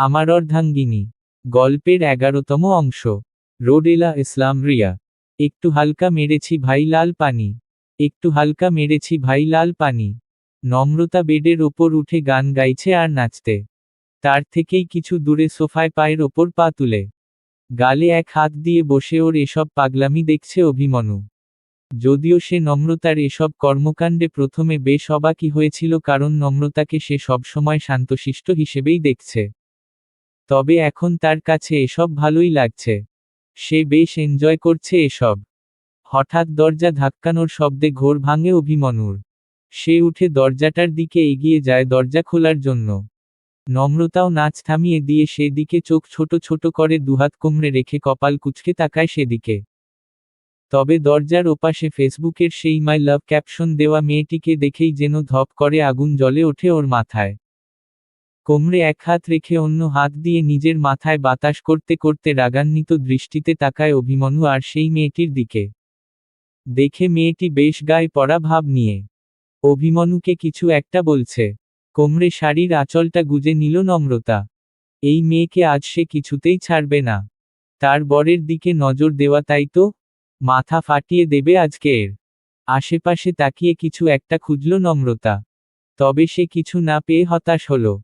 আমার অর্ধাঙ্গিনী গল্পের এগারোতম অংশ। রোডেলা ইসলাম রিয়া। একটু হালকা মেরেছি ভাই লাল পানি। একটু হালকা মেরেছি ভাই লাল পানি। নম্রতা বেডের ওপর উঠে গান গাইছে আর নাচতে। তার থেকেই কিছু দূরে সোফায় পায়ের ওপর পা তুলে। গালে এক হাত দিয়ে বসে ওর এসব পাগলামি দেখছে অভিমন্যু যদিও সে নম্রতার এসব কর্মকাণ্ডে প্রথমে বেশ অবাকই হয়েছিল কারণ নম্রতাকে সে সবসময় শান্তশিষ্ট হিসেবেই দেখছে। তবে এখন তার কাছে এসব ভালোই লাগছে। সে বেশ এনজয় করছে এসব। হঠাৎ দরজা ধাক্কানোর শব্দে ঘোর ভাঙে অভিমনুর সে উঠে দরজাটার দিকে এগিয়ে যায় দরজা খোলার জন্য। নম্রতাও নাচ থামিয়ে দিয়ে সেদিকে চোখ ছোট ছোট করে দুহাত কোমরে রেখে কপাল কুচকে তাকায় সেদিকে। তবে দরজার ওপাশে ফেসবুকের সেই মাই লাভ ক্যাপশন দেওয়া মেয়েটিকে দেখেই যেন ধপ করে আগুন জ্বলে ওঠে ওর মাথায়। কোমরে এক হাত রেখে অন্য হাত দিয়ে নিজের মাথায় বাতাস করতে করতে রাগান্বিত দৃষ্টিতে তাকায় অভিমন্যু আর সেই মেয়েটির দিকে। দেখে মেয়েটি বেশ গায়ে পড়া ভাব নিয়ে। অভিমনুকে কিছু একটা বলছে। কোমরে শাড়ির আঁচলটা গুজে নিল নম্রতা। এই মেয়েকে আজ সে কিছুতেই ছাড়বে না। তার বরের দিকে নজর দেওয়া তাই তো? মাথা ফাটিয়ে দেবে আজকে এর। আশেপাশে তাকিয়ে কিছু একটা খুঁজল নম্রতা। তবে সে কিছু না পেয়ে হতাশ হলো।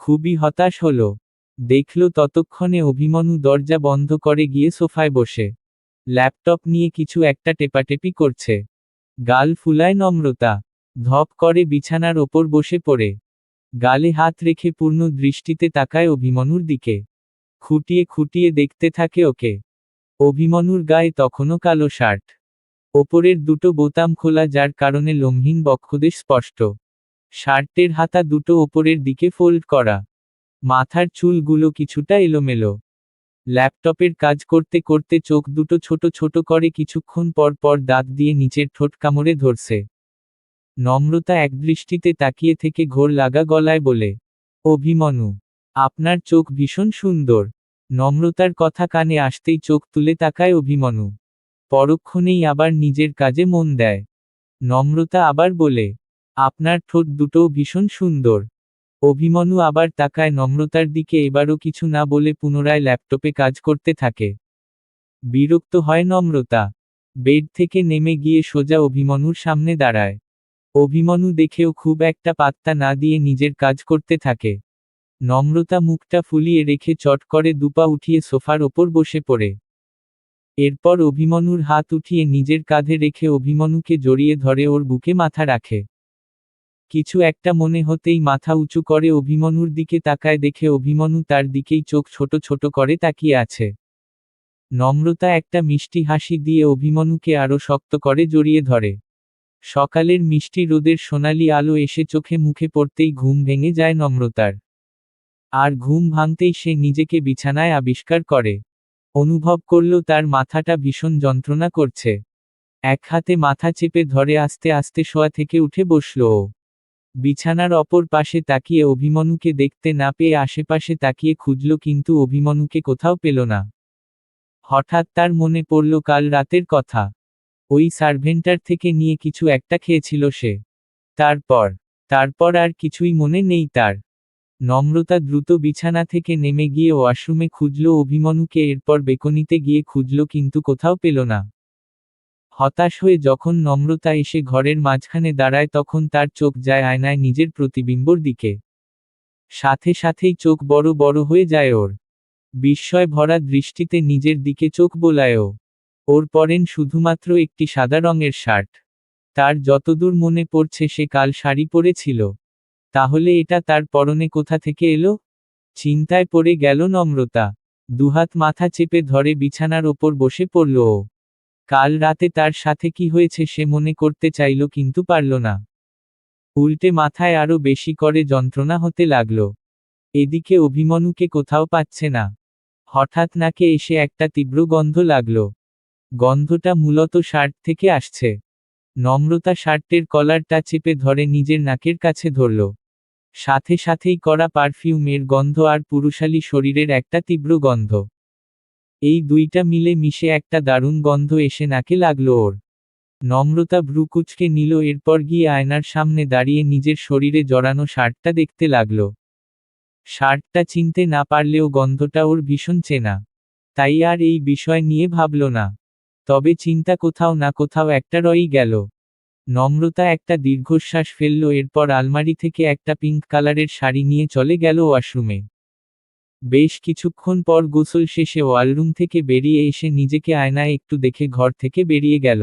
খুবই হতাশ হল। দেখল ততক্ষণে অভিমন্যু দরজা বন্ধ করে গিয়ে সোফায় বসে। ল্যাপটপ নিয়ে কিছু একটা টেপাটেপি করছে। গাল ফুলায় নম্রতা। ধপ করে বিছানার ওপর বসে পড়ে। গালে হাত রেখে পূর্ণ দৃষ্টিতে তাকায় অভিমনুর দিকে। খুঁটিয়ে খুঁটিয়ে দেখতে থাকে ওকে। অভিমনুর গায়ে তখনও কালো শার্ট। ওপরের দুটো বোতাম খোলা যার কারণে লোমহীন বক্ষদেশ স্পষ্ট। শার্টের হাতা দুটো ওপরের দিকে ফোল্ড করা। মাথার চুলগুলো কিছুটা এলোমেলো। ল্যাপটপের কাজ করতে করতে চোখ দুটো ছোট ছোট করে কিছুক্ষণ পর পর দাঁত দিয়ে নিচের ঠোঁট কামড়ে ধরছে। নম্রতা একদৃষ্টিতে তাকিয়ে থেকে ঘোর লাগা গলায় বলে, অভিমনু, আপনার চোখ ভীষণ সুন্দর। নম্রতার কথা কানে আসতেই চোখ তুলে তাকায় অভিমনু। পরক্ষণেই আবার নিজের কাজে মন দেয়। নম্রতা আবার বলে আপনার ঠোঁট দুটোও ভীষণ সুন্দর। অভিমন্যু আবার তাকায় নম্রতার দিকে এবারও কিছু না বলে পুনরায় ল্যাপটপে কাজ করতে থাকে। বিরক্ত হয় নম্রতা। বেড থেকে নেমে গিয়ে সোজা অভিমনুর সামনে দাঁড়ায়। অভিমনু দেখেও খুব একটা পাত্তা না দিয়ে নিজের কাজ করতে থাকে। নম্রতা মুখটা ফুলিয়ে রেখে চট করে দুপা উঠিয়ে সোফার ওপর বসে পড়ে। এরপর অভিমনুর হাত উঠিয়ে নিজের কাঁধে রেখে অভিমনুকে জড়িয়ে ধরে ওর বুকে মাথা রাখে। কিছু একটা মনে হতেই মাথা উঁচু করে অভিমনুর দিকে তাকায় দেখে অভিমনু তার দিকেই চোখ ছোট ছোট করে তাকিয়ে আছে। নম্রতা একটা মিষ্টি হাসি দিয়ে অভিমনুকে আরও শক্ত করে জড়িয়ে ধরে। সকালের মিষ্টি রোদের সোনালি আলো এসে চোখে মুখে পড়তেই ঘুম ভেঙে যায় নম্রতার। আর ঘুম ভাঙতেই সে নিজেকে বিছানায় আবিষ্কার করে। অনুভব করল তার মাথাটা ভীষণ যন্ত্রণা করছে। এক হাতে মাথা চেপে ধরে আস্তে আস্তে শোয়া থেকে উঠে বসল ও। বিছানার অপর পাশে তাকিয়ে অভিমনুকে দেখতে না পেয়ে আশেপাশে তাকিয়ে খুঁজল, কিন্তু অভিমনুকে কোথাও পেল না। হঠাৎ তার মনে পড়ল, কাল রাতের কথা। ওই সার্ভেন্টার থেকে নিয়ে কিছু একটা খেয়েছিল সে। তারপর তারপর আর কিছুই মনে নেই তার। নম্রতা দ্রুত বিছানা থেকে নেমে গিয়ে ওয়াশরুমে খুঁজল, অভিমনুকে এরপর বেকনিতে গিয়ে খুঁজল, কিন্তু কোথাও পেল না। হতাশ হয়ে যখন নম্রতা এসে ঘরের মাঝখানে দাঁড়ায় তখন তার চোখ যায় আয়নায় নিজের প্রতিবিম্বর দিকে। সাথে সাথেই চোখ বড় বড় হয়ে যায় ওর। বিস্ময় ভরা দৃষ্টিতে নিজের দিকে চোখ বোলায় ওর পরেন শুধুমাত্র একটি সাদা রঙের শার্ট। তার যতদূর মনে পড়ছে সে কাল শাড়ি পরেছিল। তাহলে এটা তার পরনে কোথা থেকে এলো? চিন্তায় পড়ে গেল নম্রতা। দুহাত মাথা চেপে ধরে বিছানার ওপর বসে পড়ল ও। কাল রাতে তার সাথে কি হয়েছে সে মনে করতে চাইল কিন্তু পারল না। উল্টে মাথায় আরও বেশি করে যন্ত্রণা হতে লাগল। এদিকে অভিমনুকে কোথাও পাচ্ছে না। হঠাৎ নাকে এসে একটা তীব্র গন্ধ লাগল। গন্ধটা মূলত শার্ট থেকে আসছে। নম্রতা শার্টের কলারটা চেপে ধরে নিজের নাকের কাছে ধরল। সাথে সাথেই করা পারফিউমের গন্ধ আর পুরুষালী শরীরের একটা তীব্র গন্ধ। এই দুইটা মিলে মিশে একটা দারুণ গন্ধ এসে নাকে লাগল ওর। নম্রতা ভ্রুকুচকে নিল, এরপর গিয়ে আয়নার সামনে দাঁড়িয়ে নিজের শরীরে জড়ানো শার্টটা দেখতে লাগল। শার্টটা চিনতে না পারলেও গন্ধটা ওর ভীষণ চেনা। তাই আর এই বিষয় নিয়ে ভাবল না। তবে চিন্তা কোথাও না কোথাও একটা রয়েই গেল। নম্রতা একটা দীর্ঘশ্বাস ফেলল, এরপর আলমারি থেকে একটা পিঙ্ক কালারের শাড়ি নিয়ে চলে গেল ওয়াশরুমে। বেশ কিছুক্ষণ পর গোসল শেষে ওয়ালরুম থেকে বেরিয়ে এসে নিজেকে আয়নায় একটু দেখে ঘর থেকে বেরিয়ে গেল।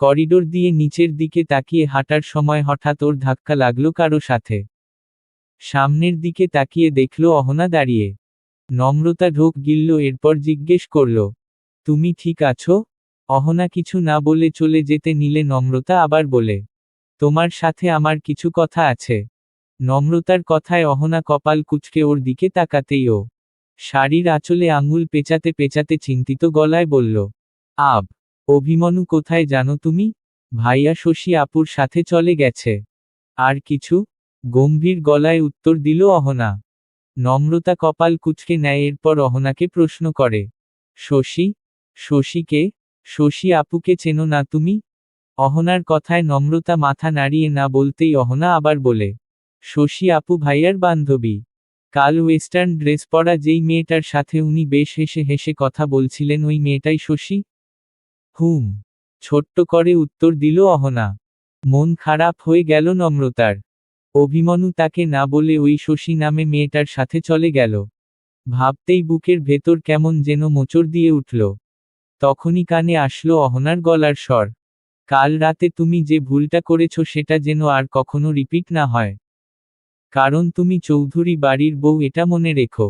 করিডোর দিয়ে নিচের দিকে তাকিয়ে হাঁটার সময় হঠাৎ ওর ধাক্কা লাগল কারও সাথে। সামনের দিকে তাকিয়ে দেখল অহনা দাঁড়িয়ে। নম্রতা ঢোক গিলল, এরপর জিজ্ঞেস করল, তুমি ঠিক আছো? অহনা কিছু না বলে চলে যেতে নিলে নম্রতা আবার বলে, তোমার সাথে আমার কিছু কথা আছে। নম্রতার কথায় অহনা কপাল কুচকে ওর দিকে তাকাতেই ও শাড়ির আঁচলে আঙুল পেঁচাতে পেঁচাতে চিন্তিত গলায় বলল, আব, অভিমনু কোথায় জানো তুমি? ভাইয়া শশী আপুর সাথে চলে গেছে। আর কিছু গম্ভীর গলায় উত্তর দিল অহনা। নম্রতা কপাল কুচকে নেয় এরপর অহনাকে প্রশ্ন করে, শশী, শশীকে, শশী আপুকে চেনো না তুমি? অহনার কথায় নম্রতা মাথা নাড়িয়ে না বলতেই অহনা আবার বলে শশী আপু ভাইয়ার বান্ধবী। কাল ওয়েস্টার্ন ড্রেস পরা যেই মেয়েটার সাথে উনি বেশ হেসে হেসে কথা বলছিলেন, ওই মেয়েটাই শশী? হুম। ছোট্ট করে উত্তর দিল অহনা। মন খারাপ হয়ে গেল নম্রতার। অভিমনু তাকে না বলে ওই শশী নামে মেয়েটার সাথে চলে গেল। ভাবতেই বুকের ভেতর কেমন যেন মোচড় দিয়ে উঠল। তখনই কানে আসলো অহনার গলার স্বর। কাল রাতে তুমি যে ভুলটা করেছ সেটা যেন আর কখনো রিপিট না হয়। কারণ তুমি চৌধুরী বাড়ির বউ, এটা মনে রেখো।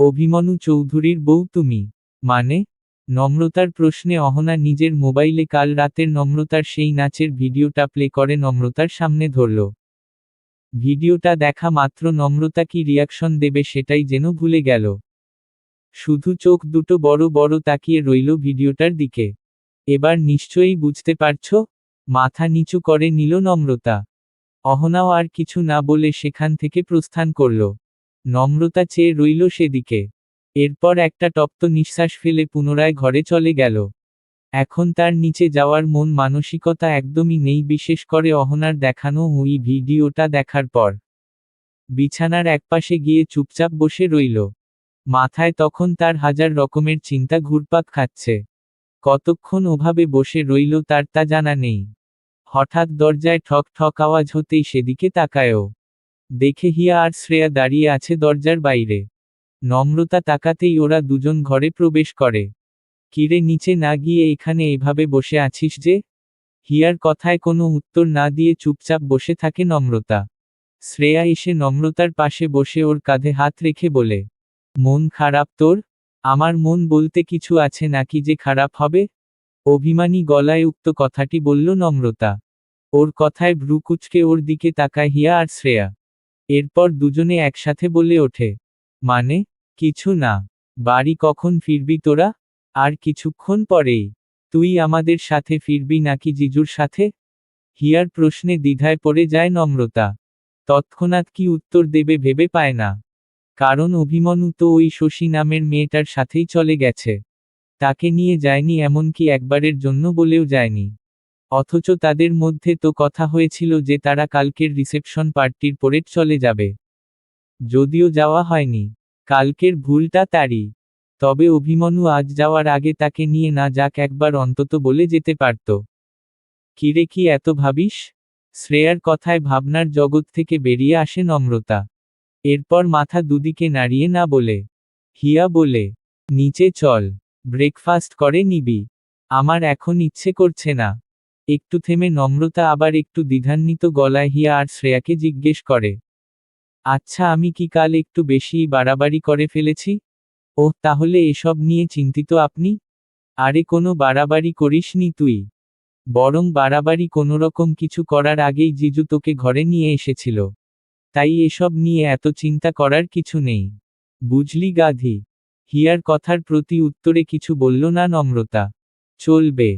অভিমনু চৌধুরীর বউ তুমি। মানে? নম্রতার প্রশ্নে অহনা নিজের মোবাইলে কাল রাতের নম্রতার সেই নাচের ভিডিওটা প্লে করে নম্রতার সামনে ধরল। ভিডিওটা দেখা মাত্র নম্রতা কি রিয়াকশন দেবে সেটাই যেন ভুলে গেল। শুধু চোখ দুটো বড় বড় তাকিয়ে রইল ভিডিওটার দিকে। এবার নিশ্চয়ই বুঝতে পারছ? মাথা নিচু করে নিল নম্রতা। অহনাও আর কিছু না বলে সেখান থেকে প্রস্থান করল। নম্রতা চেয়ে রইল সেদিকে। এরপর একটা তপ্ত নিঃশ্বাস ফেলে পুনরায় ঘরে চলে গেল। এখন তার নিচে যাওয়ার মন মানসিকতা একদমই নেই, বিশেষ করে অহনার দেখানো ওই ভিডিওটা দেখার পর। বিছানার একপাশে গিয়ে চুপচাপ বসে রইল। মাথায় তখন তার হাজার রকমের চিন্তা ঘুরপাক খাচ্ছে। কতক্ষণ ওভাবে বসে রইল তার তা জানা নেই। হঠাৎ দরজায় ঠক ঠক আওয়াজ হতেই সেদিকে তাকায়ও। দেখে হিয়া আর শ্রেয়া দাঁড়িয়ে আছে দরজার বাইরে। নম্রতা তাকাতেই ওরা দুজন ঘরে প্রবেশ করে। কিরে নিচে না গিয়ে এখানে এভাবে বসে আছিস যে? হিয়ার কথায় কোনো উত্তর না দিয়ে চুপচাপ বসে থাকে নম্রতা। শ্রেয়া এসে নম্রতার পাশে বসে ওর কাঁধে হাত রেখে বলে, মন খারাপ তোর? আমার মন বলতে কিছু আছে নাকি যে খারাপ হবে? অভিমানী গলায় উক্ত কথাটি বলল নম্রতা। ওর কথায় ভ্রুকুচকে ওর দিকে তাকায় হিয়া আর শ্রেয়া। এরপর দুজনে একসাথে বলে ওঠে মানে কিছু না। বাড়ি কখন ফিরবি তোরা? আর কিছুক্ষণ পরেই। তুই আমাদের সাথে ফিরবি নাকি জিজুর সাথে? হিয়ার প্রশ্নে দ্বিধায় পড়ে যায় নম্রতা। তৎক্ষণাৎ কি উত্তর দেবে ভেবে পায় না। কারণ অভিমনু তো ওই শশী নামের মেয়েটার সাথেই চলে গেছে। তাকে নিয়ে যায়নি এমনকি একবারের জন্য বলেও যায়নি। অথচ তাদের মধ্যে তো কথা হয়েছিল যে তারা কালকের রিসেপশন পার্টির পরে চলে যাবে। যদিও যাওয়া হয়নি। কালকের ভুলটা তারই। তবে অভিমনু আজ যাওয়ার আগে তাকে নিয়ে না যাক একবার অন্তত বলে যেতে পারত। কিরে কি এত ভাবিস? শ্রেয়ার কথায় ভাবনার জগৎ থেকে বেরিয়ে আসে নম্রতা। এরপর মাথা দুদিকে নাড়িয়ে না বলে, হিয়া বলে, নিচে চল। ব্রেকফাস্ট করে নিবি। আমার এখন ইচ্ছে করছে না। একটু থেমে নম্রতা আবার একটু দ্বিধান্বিত গলায় হিয়া আর শ্রেয়াকে জিজ্ঞেস করে। আচ্ছা আমি কি কাল একটু বেশি বাড়াবাড়ি করে ফেলেছি? ওহ, তাহলে এসব নিয়ে চিন্তিত আপনি? আরে, কোনো বাড়াবাড়ি করিসনি তুই। বরং বাড়াবাড়ি কোনোরকম কিছু করার আগেই জিজু তোকে ঘরে নিয়ে এসেছিল। তাই এসব নিয়ে এত চিন্তা করার কিছু নেই। বুঝলি গাধি। হিয়ার কথার প্রতি উত্তরে কিছু বলল না নম্রতা। চলবে।